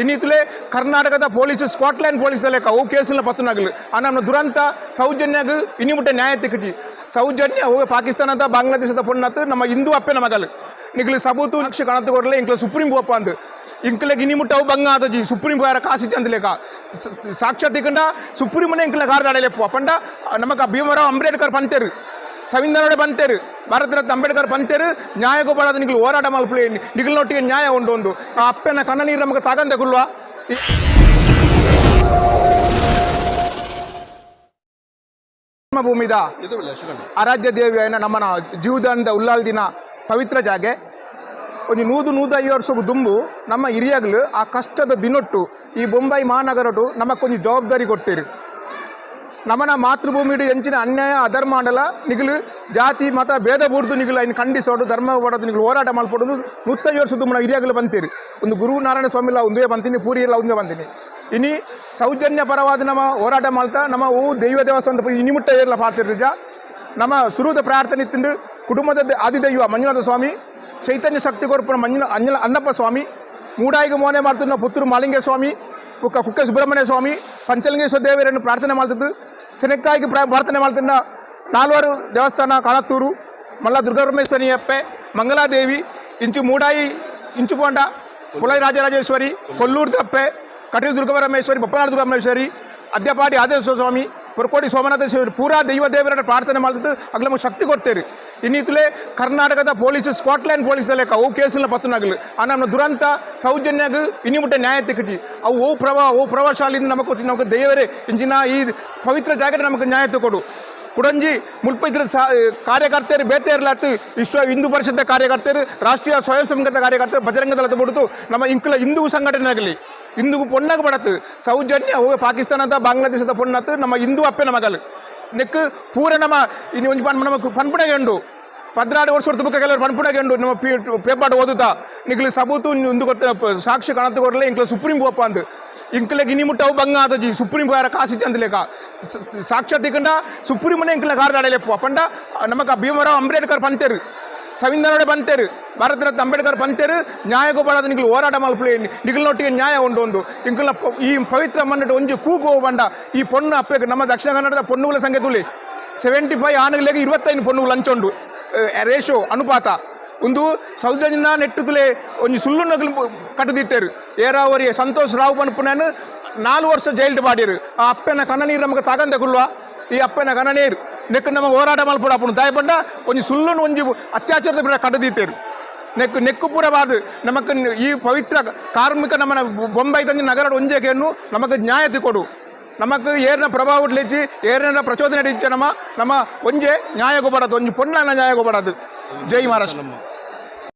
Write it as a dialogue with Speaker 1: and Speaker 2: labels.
Speaker 1: ಇನ್ನಿತಲೇ ಕರ್ನಾಟಕದ police, Scotland police ಲೆಕ್ಕ ಅವು ಕೇಸಿನ ಪತ್ತನಾಗಲಿ ನಮ್ಮ ದುರಂತ ಸೌಜನ್ಯಾಗ ಇನ್ನಿಮುಟ್ಟೆ ನ್ಯಾಯ ತಿಕ್ಕಿ ಸೌಜನ್ಯ, ಅವು ಪಾಕಿಸ್ತಾನದ, ಬಾಂಗ್ಲಾದೇಶದ ಪೊಣ್ಣತ್ತು ನಮ್ಮ ಹಿಂದೂ ಅಪ್ಪೆ ಮಗಲು ನಿಗಲಿ ಸಬೂತು ಲಕ್ಷ ಕಣತ್ತು ಕೊಡಲೆ, ಇಂಕ್ಲ ಸುಪ್ರೀಂ ಪೋಪ ಅಂದು. ಇಂಕ್ಲೆಗ್ ಇನ್ನಿಮುಟ್ಟ ಅವು ಬಂಗ ಆದಜಿ ಸುಪ್ರೀಂ ಕೋರ್ಟ್ ಕಾಸಿ ಚಂದಲೇಕ. ಸಾಕ್ಷಾತ್ ಇಕ್ಕಂಡ ಸುಪ್ರೀಂನೇ ಇಂಕ್ಲ ಗಾರ್ದಾಡಲೆಪ್ಪು ಅಪ್ಪಂಡ ನಮಗ ಭೀಮರಾವ್ ಅಂಬೇಡ್ಕರ್ ಪಂತೇರು ಸಂವಿಧಾನೋಡೆ ಬಂತೇರು. ಭಾರತ ಅಂಬೇಡ್ಕರ್ ಪಂತೇರು ನ್ಯಾಯಗೋಪಾಲದ ನಿಗಲು ಹೋರಾಟ ಮಲ್ಪಲಿ ನಿಗಲ್ನೊಟ್ಟಿಗೆ ನ್ಯಾಯ ಉಂಡು ಒಂದು. ಆ ಅಪ್ಪನ ಕಣ್ಣ ನೀರು ನಮಗೆ ತಾಗಂದೆ ಕುಲ್ವಾ ಭೂಮಿದ ಆರಾಧ್ಯ ದೇವಿಯನ್ನ ನಮ್ಮನ ಜೀವದಾನದ ಉಲ್ಲಾಲ್ ದಿನ ಪವಿತ್ರ ಜಾಗೆ. ಒಂದು ನೂದು ನೂದ ವರ್ಷ ದುಂಬು, ನಮ್ಮ ಹಿರಿಯಾಗ್ಲು ಆ ಕಷ್ಟದ ದಿನೊಟ್ಟು ಈ ಬೊಂಬೈ ಮಹಾನಗರಟು ನಮಗೊಂದು ಜವಾಬ್ದಾರಿ ಕೊಡ್ತೀರಿ. ನಮ್ಮನ ಮಾತೃಭೂಮಿಡು ಎಂಚಿನ ಅನ್ಯಾಯ, ಅಧರ್ಮ, ಅಂಡಲ, ನಿಗಲು, ಜಾತಿ, ಮತ, ಭೇದ, ಬೂರ್ದು, ನಿಗಲು ಅಯ್ನ ಖಂಡಿಸೋಡು ಧರ್ಮ ಕೊಡೋದು ನಿಗಲು, ಹೋರಾಟ ಮಲ್ಪಡೋದು ನೂತ್ತೈದು ವರ್ಷದ ನಮ್ಮ ಹಿರಿಯಾಗಲು ಬಂತೀರಿ. ಒಂದು ಗುರು ನಾರಾಯಣ ಸ್ವಾಮಿಲ ಒಂದೇ ಬಂತೀನಿ, ಪೂರಿ ಎಲ್ಲ ಒಂದೇ ಬಂತೀನಿ ಇನಿ ಸೌಜನ್ಯ ಪರವಾದ ನಮ್ಮ ಹೋರಾಟ ಮಾಡ್ತಾ, ನಮ್ಮ ಹೂ ದೈವ ದೇವಸ್ಥಾನದ ಇನಿಮುಟ್ಟ ಎಲ್ಲ ಪಾತಿರ್ತಿಜ ನಮ್ಮ ಸುರುದ ಪ್ರಾರ್ಥನೆ ತಿಂಡು ಕುಟುಂಬದ ಆದಿದೈವ ಮಂಜುನಾಥ ಸ್ವಾಮಿ, ಚೈತನ್ಯ ಶಕ್ತಿ ಕೊರ್ಪುನ ಮಂಜುನ, ಅಂಜನ ಅನ್ನಪ್ಪ ಸ್ವಾಮಿ, ಮೂಡಾಯಿಗೆ ಮೋನೆ ಮಾಡ್ತಿದ್ದ ಪುತ್ತೂರು ಮಾಲಿಂಗೇ ಸ್ವಾಮಿ, ಕುಕ್ಕ ಕುಕ್ಕೆ ಸುಬ್ರಹ್ಮಣ್ಯ ಸ್ವಾಮಿ, ಪಂಚಲಿಂಗೇಶ್ವರ ದೇವರನ್ನು ಪ್ರಾರ್ಥನೆ ಮಾಡ್ತಿದ್ದು ಶನಕ್ಕಾಗಿ ಪ್ರಾ ಪ್ರಾರ್ಥನೆ ಮಾಡ್ತಿದ್ದ ನಾಲ್ವರು ದೇವಸ್ಥಾನ ಕಾಳತ್ತೂರು ಮಲ್ಲ ದುರ್ಗಪರಮೇಶ್ವರಿ ಅಪ್ಪೆ ಮಂಗಲಾದೇವಿ ಇಂಚು ಮೂಡಾಯಿ ಇಂಚು ಪೋಂಡ ಪುಲೈ ರಾಜರಾಜೇಶ್ವರಿ ಕೊಲ್ಲೂರು ತಪ್ಪೆ ಕಟೀಲು ದುರ್ಗಪರಮೇಶ್ವರಿ ಬಪ್ಪನಾಡ ದುರ್ಗಪರಮೇಶ್ವರಿ ಅದ್ಯಪಾಡಿ ಆದೇಶ್ವರ ಸ್ವಾಮಿ ಪುರಕೋಡಿ ಶಿವರು ಪೂರಾ ದೈವ ದೇವರ ಪ್ರಾರ್ಥನೆ ಮಾಡಿದ್ದು ಅಗ್ಲ ಶಕ್ತಿ ಕೊಡ್ತೇರಿ. ಇನ್ನಿತಲೇ ಕರ್ನಾಟಕದ ಪೊಲೀಸ್ ಸ್ಕಾಟ್ಲೆಂಡ್ ಪೊಲೀಸ್ ಲೆಕ್ಕ ಅವು ಕೇಸಿನ ಪತ್ತನಾಗಲು ಆ ನಮ್ಮ ದುರಂತ ಸೌಜನ್ಯಾಗ ಇನ್ನಿಮುಟ್ಟೆ ನ್ಯಾಯ ತಿಕ್ಕಿ ಅವು ಓ ಪ್ರಭಾ, ಓ ಪ್ರಭಾವಶಾಲಿಯಿಂದ ನಮಗೆ ಕೊಟ್ಟು ನಮಗೆ ದೇವರೇ, ಇಂಜಿನ ಈ ಪವಿತ್ರ ಜಾಗಕ್ಕೆ ನಮಗೆ ನ್ಯಾಯ ಕೊಡು ಕುಡಂಜಿ ಮುಲ್ಪಿದ್ರ ಸಾ ಕಾರ್ಯಕರ್ತರು ಇರಲಾತು ವಿಶ್ವ ಹಿಂದೂ ಪರಿಷತ್ ಕಾರ್ಯಕರ್ತರು ರಾಷ್ಟ್ರೀಯ ಸ್ವಯಂ ಸಂಘದ ಕಾರ್ಯಕರ್ತರು ಬಜರಂಗ ದಳದ ಬಿಡ್ತು. ನಮ್ಮ ಇಂಕುಲ ಹಿಂದೂ ಸಂಘಟನೆ ಆಗಲಿ ಹಿಂದೂ ಪೊಣ್ಣಾಗ ಬಡತ್ತು ಸೌಜನ್ಯ, ಅವು ಪಾಕಿಸ್ತಾನದ, ಬಾಂಗ್ಲಾದೇಶದ ಪೊಣ್ಣತ್ತು ನಮ್ಮ ಹಿಂದೂ ಅಪ್ಪೆ ನಮಗಲ್ ನೆಕ್ ಪೂರ ನಮ್ಮ, ಇನ್ನು ಒಂಜಿ ಪನ್ ನಮಗೆ ಪನ್ಪುಣಗೆ ಉಂಡು. ಪದ್ರಾಡು ವರ್ಷ ತುಬಕ ಕೆಲವರು ಪನ್ಪುಣಗೆ ಉಂಡು. ನಮ್ಮ ಪೇಪರ್ ಓದುತ್ತಾ. ನಿಗಲಿ ಸಬೂತು ಒಂದು ಗೊತ್ತ ಸಾಕ್ಷಿ ಕಾಣತ್ತು ಕೊಡಲಿ ಇಂಕ್ಲ ಸುಪ್ರೀಂ ಕೋಪ ಅಂದು. ಇನ್ನಿಮುಟ್ಟ ಅವು ಬಂಗ ಆದಜಿ ಸುಪ್ರೀಂ ಯಾರ ಕಾಸಿ ಚಂದಲೇಕ ಸಾಕ್ಷಾತ್ ಇಕ್ಕಂಡ ಸುಪ್ರೀಂನೇ ಇಂಕ್ಲ ಗಾರ್ದಾಡಲೆಪ್ಪು ಅಪ್ಪಂಡ ನಮಗ ಭೀಮರಾವ್ ಅಂಬೇಡ್ಕರ್ ಪಂತೇರು ಸಂವಿಧಾನೋಡೆ ಬಂತೇರು ಭಾರತ ರತ್ನ ಅಂಬೇಡ್ಕರ್ ಪಂತೇರು ನ್ಯಾಯ ಗೋಪಾಲದ ನಿಗ್ಲು ಹೋರಾಟ ಮಲ್ಪಲೆ ನಿಗ್ಲೊಟ್ಟಿಗೆ ನ್ಯಾಯ ಉಂಡು ಒಂದು ಇಂಕ್ಲ ಈ ಪವಿತ್ರ ಮನ್ನಟ್ಟು ಒಂಜಿ ಕೂಗೋ ಬಂಡ ಈ ಪೊಣ್ಣು ಅಪ್ಪೆಗೆ ನಮ್ಮ ದಕ್ಷಿಣ ಕನ್ನಡದ ಪೊಣ್ಣುಗಳ ಸಂಖ್ಯೆ ತುಳಿ ಸೆವೆಂಟಿ ಫೈವ್ ಆನೆಗಳಿಗೆ ಇರುವತ್ತೈದು ಪೊಣ್ಣುಗಳು ಹಂಚೊಂಡು ರೇಷೋ ಅನುಪಾತ ಒಂದು ಸೌದಿನ ನೆಟ್ಟುತ್ತಲೆ ಒಂಜಿ ಸುಳ್ಳು ನಗಲು ಕಟ್ಟದಿತ್ತರು. ಏರಾವರಿ ಸಂತೋಷ್ ರಾವ್ ಪನ್ಪುನನ್ನು ನಾಲ್ಕು ವರ್ಷ ಜೈಲ್ಡ್ ಮಾಡಿರು ಆ ಅಪ್ಪನ ಕಣ್ಣ ನೀರು ನಮಗೆ ತಗಂದೆ ಕುಲ್ವಾ ಈ ಅಪ್ಪನ ಕಣ್ಣ ನೀರು. ನೆಕ್ ನಮಗೆ ಹೋರಾಟ ಮಲ್ಪಡ ಅಪ್ಪನ ಒಂಜಿ ಸುಳ್ಳು ಒಂಜಿ ಅತ್ಯಾಚಾರದ ಬಿಡ ನೆಕ್ ನೆಕ್ಕು ಪೂರ ನಮಗೆ ನಮಕ್ ಈ ಪವಿತ್ರ ಕಾರ್ಮಿಕ ನಮ್ಮ ಬೊಂಬೈ ತಂದು ನಗರ ಒಂಜೆಗೆಯನ್ನು ನಮಗೆ ನ್ಯಾಯತೆ ಕೊಡು. ನಮಕ್ ಏರ್ನ ಪ್ರಭಾವ ಉಡ್ಲಿಚ್ಚಿ ಏರ್ನ ಪ್ರಚೋದನೆ ಇಚ್ಚ ನಮ್ಮ ನಮ್ಮ ಒಂಜೆ ನ್ಯಾಯ ಗೊಬ್ಬರದು ಒಂಜಿ ಪೊಣ್ಣ ನ್ಯಾಯ ಗೊಬ್ಬರದು ಜೈ ಮಹಾರಾಷ್ಟ್ರ